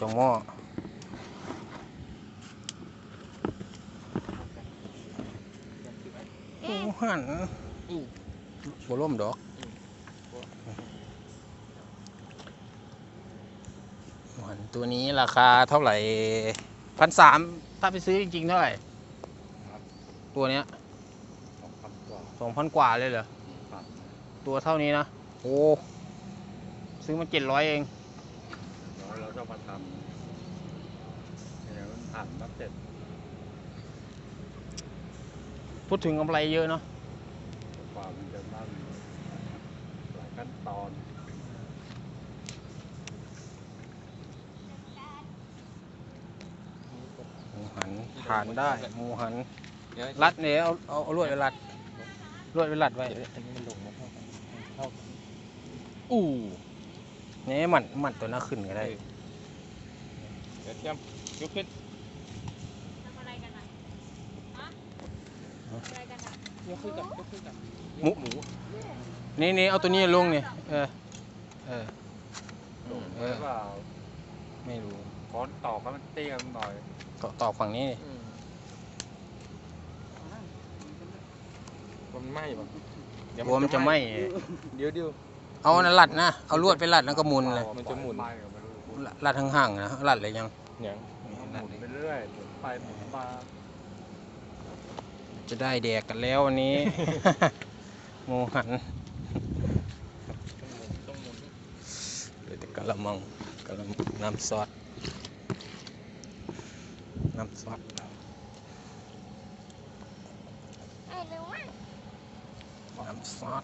สองหม้อหมูหันบล่มดอกหันตัวนี้ราคาเท่าไหร่พันสามถ้าไปซื้อจริงๆเท่าไหร่ตัวเนี้ยสองพันกว่าเลยเหรอ ตัวเท่านี้นะ โอ้ ซื้อมาเจ็ดร้อยเอง จะมาทำเดี๋ยวมันผ่านมาเสร็จพูดถึงกำไรเยอะเนาะกว่ามันจะนั่นหลายขั้นตอนหมูหันทานได้หมูหันเดี๋ยวรัดเนี่ยเอาเอาเอาลวดไปรัดลวดไปรัดไว้อันนี้มันลงมาเท่ากันเท่ากันอู้นี่มันมันตัวน่าขึ้นก็ได้เดี๋ยวเตรียมยกขึ้นทำอะไรกันอะฮะทำอะไรกันอะยกขึ้นกับยกขึ้นกับหมูหมูนี่นี่เอาตัวนี้ลงเนี่ยเออเออหลงเอหอรือเปล่าไม่รู้ค้อนตอกให้มันเตี้ยหน่อยต่อต่อฝั่งนี้ดิอืมมันไหม้ปะเดี๋ยวกลัวมันจะไหมเดี๋ยวเดี๋ยวเอาอันนั้นรัดนะ เอาลวดไปรัดแล้วก็หมุนเลยมันจะหมุน ไหม้ก็ไม่รู้รัดห่างๆนะรัดเลยยัง อย่างนี่หรัดมุนเลยไปเรื่อยหมุนไปหมุนมาจะได้แดกกันแล้ววันนี้หมูหันต้องหมุนเดี๋ยวแต่กะละมังกะละมังน้ำซอสน้ำซอสไอ้เร็วอะน้ำซอส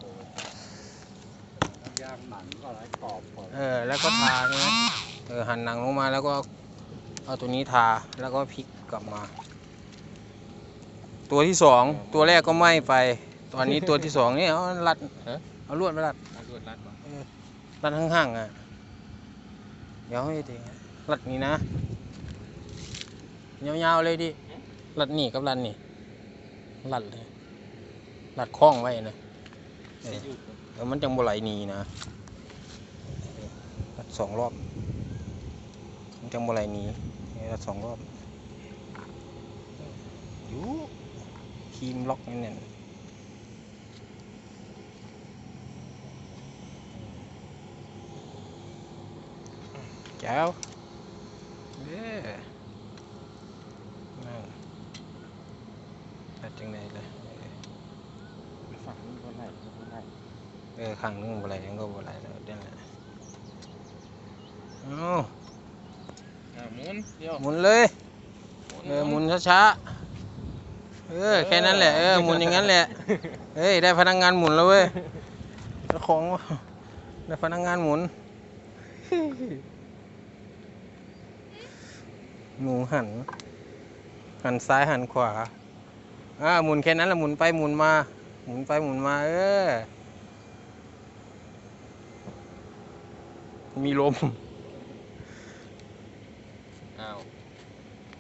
ต้องย่างหนังก่อนให้กรอบก่อน เออ แล้วก็ทาใช่ไหม เออหั่นหนังลงมาแล้วก็เอาตัวนี้ทาแล้วก็พลิกกลับมา ตัวที่สองตัวแรกก็ไหม้ไป ตอนนี้ตัวที่สองนี่เอารัดเอาลวดไปรัดเอาลวดรัดมารัดห่างๆอะเดี๋ยวให้ดีรัดนี่นะยาวๆเลยดิรัดนี่กับรัดนี่รัดเลยรัดคล้องไว้นะเอจะอหยุดเออมันจังบ่ไหลหนีนะรัดสองรอบมัน จังบ่ไหลนีรัดสองรอบยู่ครีมล็อกนี่เนี่ยแก้วเด้อนั่นรัดจังไดเลยฝั่งนี้ก็ไหลก็ไหลเออข้างนึงบ่ไหลมันก็บ่ไหลแล้วเดี๋ยวนะเอาอ่าหมุน เดี๋ยวหมุนเลย เออหมุนช้าๆ เออแค่นั้นแหละ เออหมุนอย่างนั้นแหละ เฮ้ยได้พนักงานหมุนแล้วเว้ยเจ้าของได้พนักงานหมุน หมูหัน หันซ้ายหันขวา อ่าหมุนแค่นั้นแหละหมุนไปหมุนมา หมุนไปหมุนมาเออ มีลม